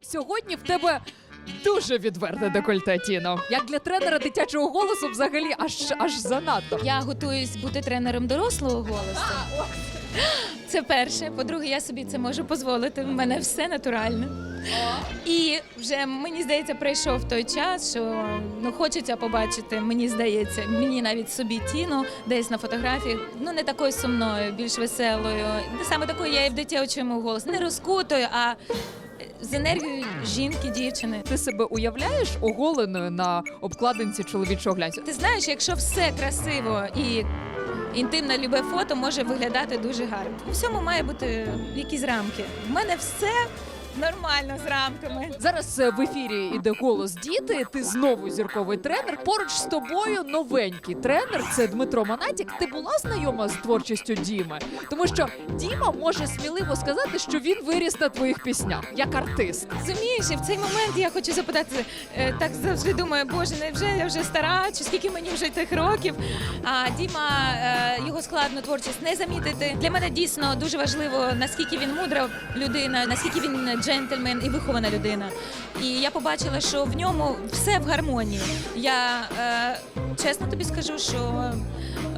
Сьогодні в тебе дуже відверте декольте, Тіно. Як для тренера дитячого голосу, взагалі аж аж занадто. Я готуюсь бути тренером дорослого голосу. Це перше. По-друге, я собі це можу дозволити. У мене все натурально. І вже мені здається, прийшов той час, що ну хочеться побачити. Мені здається, мені навіть собі тіну десь на фотографії. Ну не такою сумною, більш веселою. Саме такою я і в дитячому голосі. Не розкутою, а з енергією жінки, дівчини. Ти себе уявляєш оголеною на обкладинці чоловічого глянцю? Ти знаєш, якщо все красиво і інтимне любе фото може виглядати дуже гарно. У всьому має бути якісь рамки. У мене все нормально з рамками. Зараз е, в ефірі іде голос діти. Ти знову зірковий тренер. Поруч з тобою новенький тренер. Це Дмитро Манатік. Ти була знайома з творчістю Діми, тому що Діма може сміливо сказати, що він виріс на твоїх піснях як артист. Розумієш, і в цей момент я хочу запитати, е, так завжди думаю, боже, невже я вже стара, чи скільки мені вже тих років. А Діма, е, його складно творчість не замітити. Для мене дійсно дуже важливо, наскільки він мудра людина, наскільки він джентльмен і вихована людина. І я побачила, що в ньому все в гармонії. Я е, чесно тобі скажу, що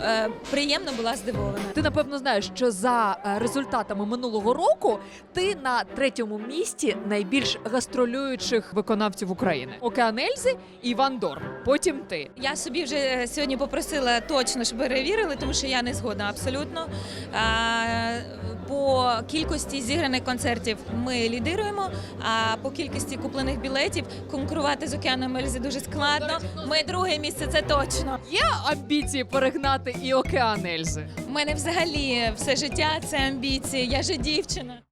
е, приємно була здивована. Ти напевно знаєш, що за е, результатами минулого року ти на третьому місці найбільш гастролюючих виконавців України: Океан Ельзи і Іван Дор. Потім ти. Я собі вже сьогодні попросила точно, щоб перевірили, тому що я не згодна абсолютно. Кількості зіграних концертів ми лідируємо, а по кількості куплених білетів конкурувати з океаном Ельзи дуже складно. Ми друге місце, це точно. Є амбіції перегнати і Океан Ельзи. У мене взагалі все життя це амбіції. Я же дівчина.